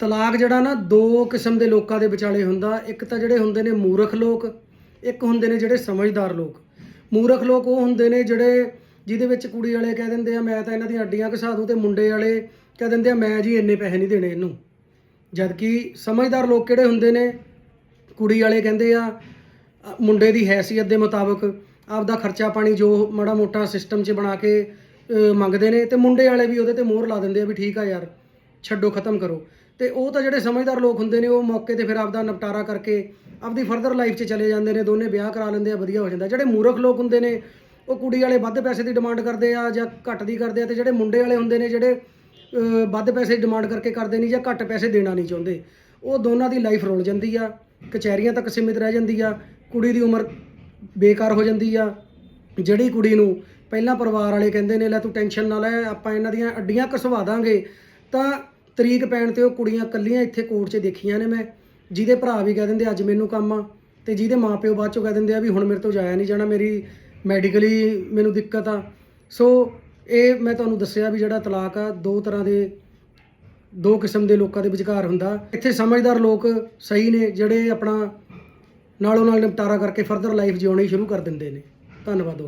ਤਲਾਕ ਜਿਹੜਾ ਨਾ, ਦੋ ਕਿਸਮ ਦੇ ਲੋਕਾਂ ਦੇ ਵਿਚਾਲੇ ਹੁੰਦਾ। ਇੱਕ ਤਾਂ ਜਿਹੜੇ ਹੁੰਦੇ ਨੇ ਮੂਰਖ ਲੋਕ, ਇੱਕ ਹੁੰਦੇ ਨੇ ਜਿਹੜੇ ਸਮਝਦਾਰ ਲੋਕ। ਮੂਰਖ ਲੋਕ ਉਹ ਹੁੰਦੇ ਨੇ ਜਿਹੜੇ ਜਿਹਦੇ ਵਿੱਚ ਕੁੜੀ ਵਾਲੇ ਕਹਿ ਦਿੰਦੇ ਆ, ਮੈਂ ਤਾਂ ਇਹਨਾਂ ਦੀਆਂ ਅੱਡੀਆਂ ਘਸਾ ਦੂੰ ਤੇ ਮੁੰਡੇ ਵਾਲੇ ਕਹਿ ਦਿੰਦੇ ਆ, ਮੈਂ ਜੀ ਇੰਨੇ ਪੈਸੇ ਨਹੀਂ ਦੇਣੇ ਇਹਨੂੰ। ਜਦਕਿ ਸਮਝਦਾਰ ਲੋਕ ਕਿਹੜੇ ਹੁੰਦੇ ਨੇ? ਕੁੜੀ ਵਾਲੇ ਕਹਿੰਦੇ ਆ, ਮੁੰਡੇ ਦੀ ਹੈਸੀਅਤ ਦੇ ਮੁਤਾਬਕ ਆਪਦਾ ਖਰਚਾ ਪਾਣੀ ਜੋ ਮਾੜਾ ਮੋਟਾ ਸਿਸਟਮ 'ਚ ਬਣਾ ਕੇ ਮੰਗਦੇ ਨੇ ਤੇ ਮੁੰਡੇ ਵਾਲੇ ਵੀ ਉਹਦੇ ਤੇ ਮੋਹਰ ਲਾ ਦਿੰਦੇ ਆ ਵੀ ਠੀਕ ਆ ਯਾਰ, ਛੱਡੋ, ਖਤਮ ਕਰੋ। ਤੇ ਉਹ ਤਾਂ ਜਿਹੜੇ ਸਮਝਦਾਰ ਲੋਕ ਹੁੰਦੇ ਨੇ, ਉਹ ਮੌਕੇ ਤੇ ਫਿਰ ਆਪਦਾ ਨਿਪਟਾਰਾ ਕਰਕੇ ਆਪਦੀ ਫਰਦਰ ਲਾਈਫ 'ਚ ਚਲੇ ਜਾਂਦੇ ਨੇ, ਦੋਨੇ ਵਿਆਹ ਕਰਾ ਲੈਂਦੇ ਆ, ਵਧੀਆ ਹੋ ਜਾਂਦਾ। ਜਿਹੜੇ ਮੂਰਖ ਲੋਕ ਹੁੰਦੇ ਨੇ, ਉਹ ਕੁੜੀ ਵਾਲੇ ਵੱਧ ਪੈਸੇ ਦੀ ਡਿਮਾਂਡ ਕਰਦੇ ਆ ਜਾਂ ਘੱਟ ਦੀ ਕਰਦੇ ਆ ਤੇ ਜਿਹੜੇ ਮੁੰਡੇ ਵਾਲੇ ਹੁੰਦੇ ਨੇ, ਜਿਹੜੇ ਵੱਧ ਪੈਸੇ ਦੀ ਡਿਮਾਂਡ ਕਰਕੇ ਕਰਦੇ ਨਹੀਂ ਜਾਂ ਘੱਟ ਪੈਸੇ ਦੇਣਾ ਨਹੀਂ ਚਾਹੁੰਦੇ, ਉਹ ਦੋਨਾਂ ਦੀ ਲਾਈਫ ਰੁਲ ਜਾਂਦੀ ਆ, ਕਚਹਿਰੀਆਂ ਤੱਕ ਸੀਮਿਤ ਰਹਿ ਜਾਂਦੀ ਆ, ਕੁੜੀ ਦੀ ਉਮਰ ਬੇਕਾਰ ਹੋ ਜਾਂਦੀ ਆ। ਜਿਹੜੀ ਕੁੜੀ ਨੂੰ ਪਹਿਲਾਂ ਪਰਿਵਾਰ ਵਾਲੇ ਕਹਿੰਦੇ ਨੇ, ਲੈ ਤੂੰ ਟੈਨਸ਼ਨ ਨਾ ਲੈ, ਆਪਾਂ ਇਹਨਾਂ ਦੀਆਂ ਅੱਡੀਆਂ ਕਸਵਾ ਦਾਂਗੇ, ਤਾਂ ਤਰੀਕ ਪੈਣ ਤੇ ਉਹ ਕੁੜੀਆਂ ਇਕੱਲੀਆਂ ਇੱਥੇ ਕੋਰਟ 'ਚ ਦੇਖੀਆਂ ਨੇ ਮੈਂ, ਜਿਹਦੇ ਭਰਾ ਵੀ ਕਹਿ ਦਿੰਦੇ ਅੱਜ ਮੈਨੂੰ ਕੰਮ ਆ ਤੇ ਜਿਹਦੇ ਮਾਪਿਓ ਬਾਅਦ ਚੋਂ ਕਹਿ ਦਿੰਦੇ ਆ ਵੀ ਹੁਣ ਮੇਰੇ ਤੋਂ ਜਾਇਆ ਨਹੀਂ ਜਾਣਾ, ਮੇਰੀ ਮੈਡੀਕਲੀ ਮੈਨੂੰ ਦਿੱਕਤ ਆ। ਸੋ ਇਹ ਮੈਂ ਤੁਹਾਨੂੰ ਦੱਸਿਆ ਵੀ ਜਿਹੜਾ ਤਲਾਕ ਆ, ਦੋ ਤਰ੍ਹਾਂ ਦੇ, ਦੋ ਕਿਸਮ ਦੇ ਲੋਕਾਂ ਦੇ ਵਿਚਕਾਰ ਹੁੰਦਾ। ਇੱਥੇ ਸਮਝਦਾਰ ਲੋਕ ਸਹੀ ਨੇ, ਜਿਹੜੇ ਆਪਣਾ ਨਾਲੋਂ ਨਾਲ ਨਿਪਟਾਰਾ ਕਰਕੇ ਫਰਦਰ ਲਾਈਫ ਜਿਉਣੀ ਸ਼ੁਰੂ ਕਰ ਦਿੰਦੇ ਨੇ। ਧੰਨਵਾਦ ਦੋਸਤੋ।